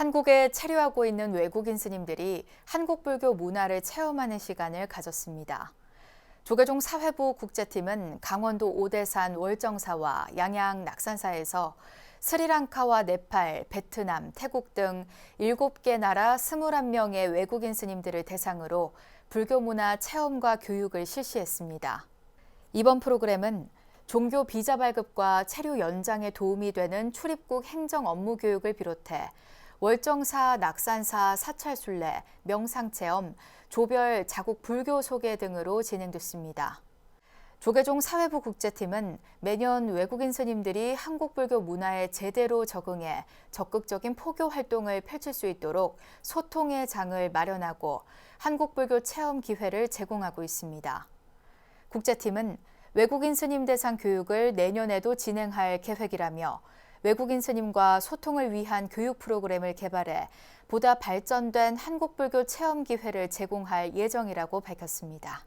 한국에 체류하고 있는 외국인 스님들이 한국 불교 문화를 체험하는 시간을 가졌습니다. 조계종 사회부 국제팀은 강원도 오대산 월정사와 양양 낙산사에서 스리랑카와 네팔, 베트남, 태국 등 7개 나라 21명의 외국인 스님들을 대상으로 불교 문화 체험과 교육을 실시했습니다. 이번 프로그램은 종교 비자 발급과 체류 연장에 도움이 되는 출입국 행정 업무 교육을 비롯해 월정사, 낙산사, 사찰순례, 명상체험, 조별 자국 불교 소개 등으로 진행됐습니다. 조계종 사회부 국제팀은 매년 외국인 스님들이 한국 불교 문화에 제대로 적응해 적극적인 포교 활동을 펼칠 수 있도록 소통의 장을 마련하고 한국 불교 체험 기회를 제공하고 있습니다. 국제팀은 외국인 스님 대상 교육을 내년에도 진행할 계획이라며 외국인 스님과 소통을 위한 교육 프로그램을 개발해 보다 발전된 한국 불교 체험 기회를 제공할 예정이라고 밝혔습니다.